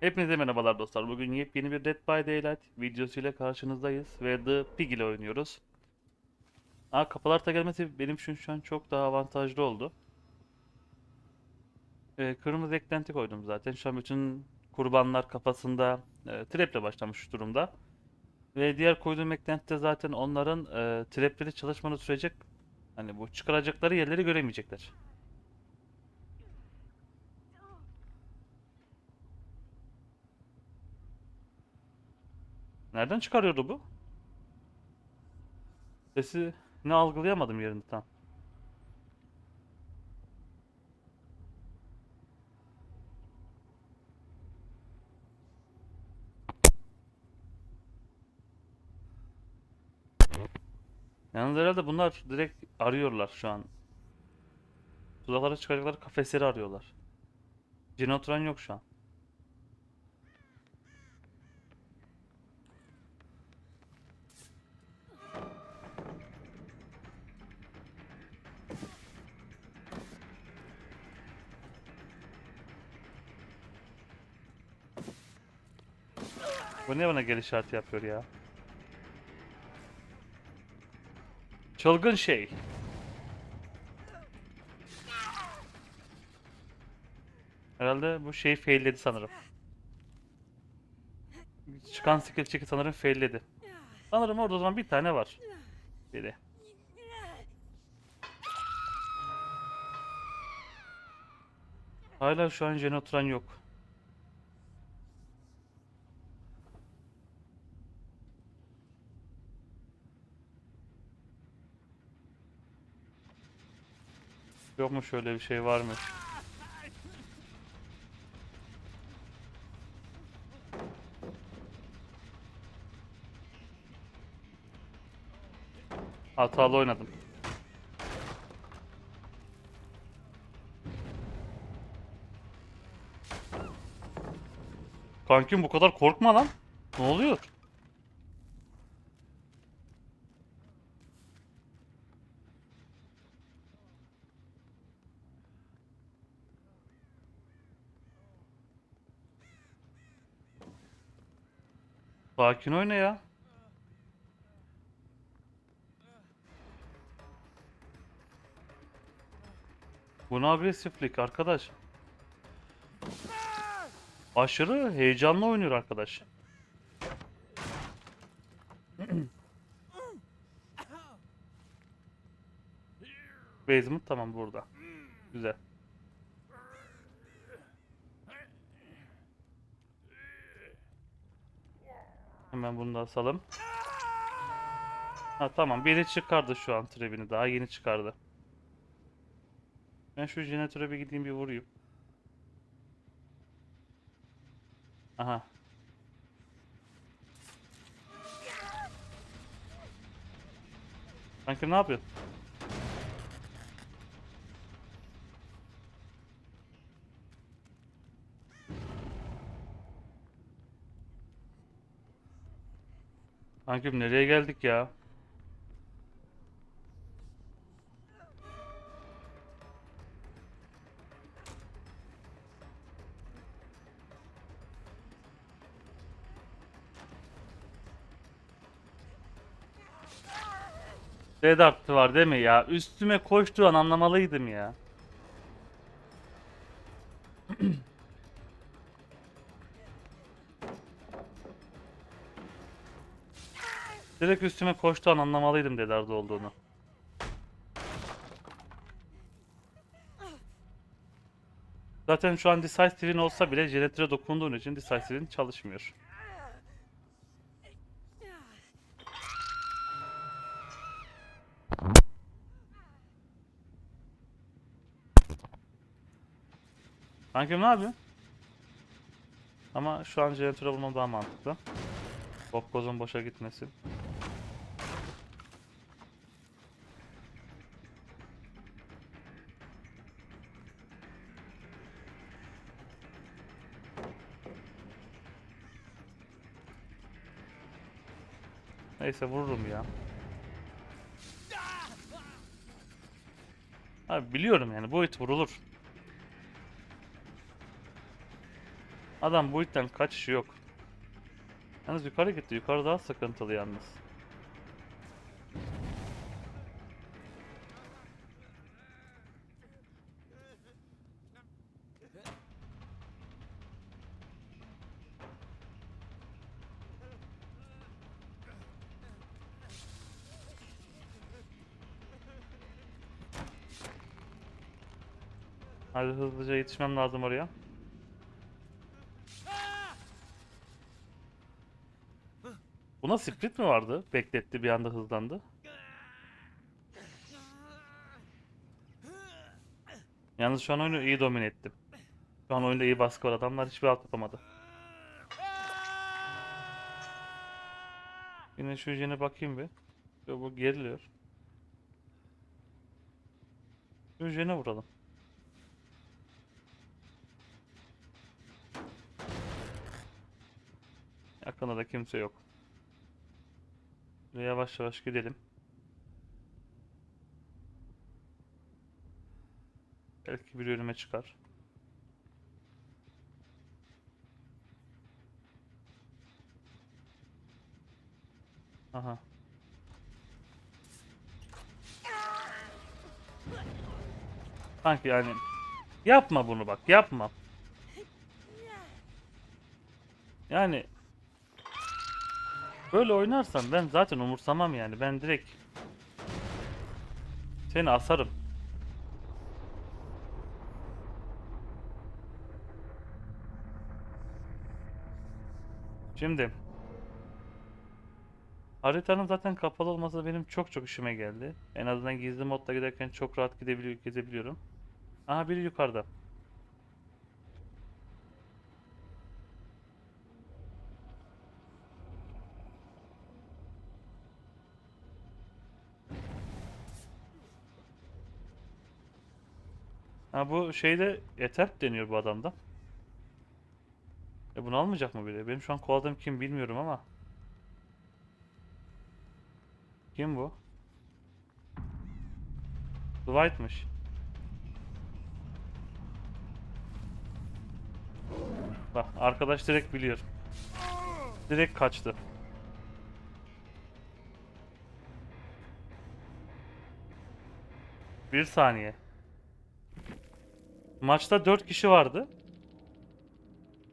Hepinize merhabalar dostlar. Bugün yepyeni bir Dead by Daylight videosuyla karşınızdayız ve The Pig ile oynuyoruz. Aa, kapılar da gelmesi benim için şu an çok daha avantajlı oldu. Ee, kırmızı eklenti koydum zaten. Şu an bütün kurbanlar kafasında e, traple başlamış durumda. Ve diğer koyduğum eklenti de zaten onların e, trapleri çalışmanı sürecek. Hani bu çıkaracakları yerleri göremeyecekler. Nereden çıkarıyordu bu? Sesi ne algılayamadım yerinde tam. Yalnız herhalde bunlar direkt arıyorlar şu an. Tuzaklara çıkacakları kafesleri arıyorlar. Cin oturan yok şu an. Bu ne bana gel işareti yapıyor ya? Çılgın şey. Herhalde bu şeyi failledi sanırım. Çıkan skill check'i sanırım failledi. Sanırım orada o zaman bir tane var. Biri. Hala şu an Jen oturan yok. Yok mu şöyle bir şey var mı? Hatalı oynadım. Kankim bu kadar korkma lan. Ne oluyor? Sakin oyna ya. Bu ne agresiflik arkadaş. Aşırı heyecanlı oynuyor arkadaş. Basement tamam burada. Güzel. Hemen bunu da asalım. Ha tamam biri çıkardı şu an trebini daha yeni çıkardı. Ben şu jeneratöre bir gideyim bir vurayım. Aha. Kanka ne yapıyorsun? Kankim nereye geldik ya? Red arttı var değil mi ya? Üstüme koştuğu an anlamalıydım ya. Direkt üstüme koştuğu an anlamalıydım Dedar'da olduğunu. Zaten şu an Decisive'in olsa bile Jenerator'a dokunduğun için Decisive'in çalışmıyor. Kankim ne yapıyor? Ama şu an Jenerator'a bulmam daha mantıklı. Bob Kozun boşa gitmesin. Neyse vururum ya. Abi biliyorum yani bu it vurulur. Adam bu itten kaçışı yok. Yalnız yukarı gitti. Yukarı daha sıkıntılı yalnız. Hadi hızlıca yetişmem lazım oraya. Buna split mi vardı? Bekletti bir anda hızlandı. Yalnız şu an oyunu iyi domine ettim. Şu an oyunda iyi baskı var. Adamlar hiçbir alt yapamadı. Yine şu jene bakayım bir. Yo, bu geriliyor. Şu vuralım. Yakında da kimse yok. Ve yavaş yavaş gidelim. Belki bir önüme çıkar. Aha. Sanki yani yapma bunu bak yapma. Yani böyle oynarsan ben zaten umursamam yani ben direkt seni asarım. Şimdi haritanın zaten kapalı olması benim çok çok işime geldi. En azından gizli modda giderken çok rahat gidebiliyor, gezebiliyorum. Aha biri yukarıda. Ha bu şeyde Etherp deniyor bu adamda. E bunu almayacak mı biri? Benim şu an kovaladığım kim bilmiyorum ama. Kim bu? Dwight'mış. Bak arkadaş direkt biliyor. Direkt kaçtı. Bir saniye. Maçta 4 kişi vardı.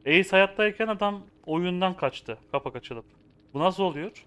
Ace hayattayken adam oyundan kaçtı. Kapak açılıp. Bu nasıl oluyor?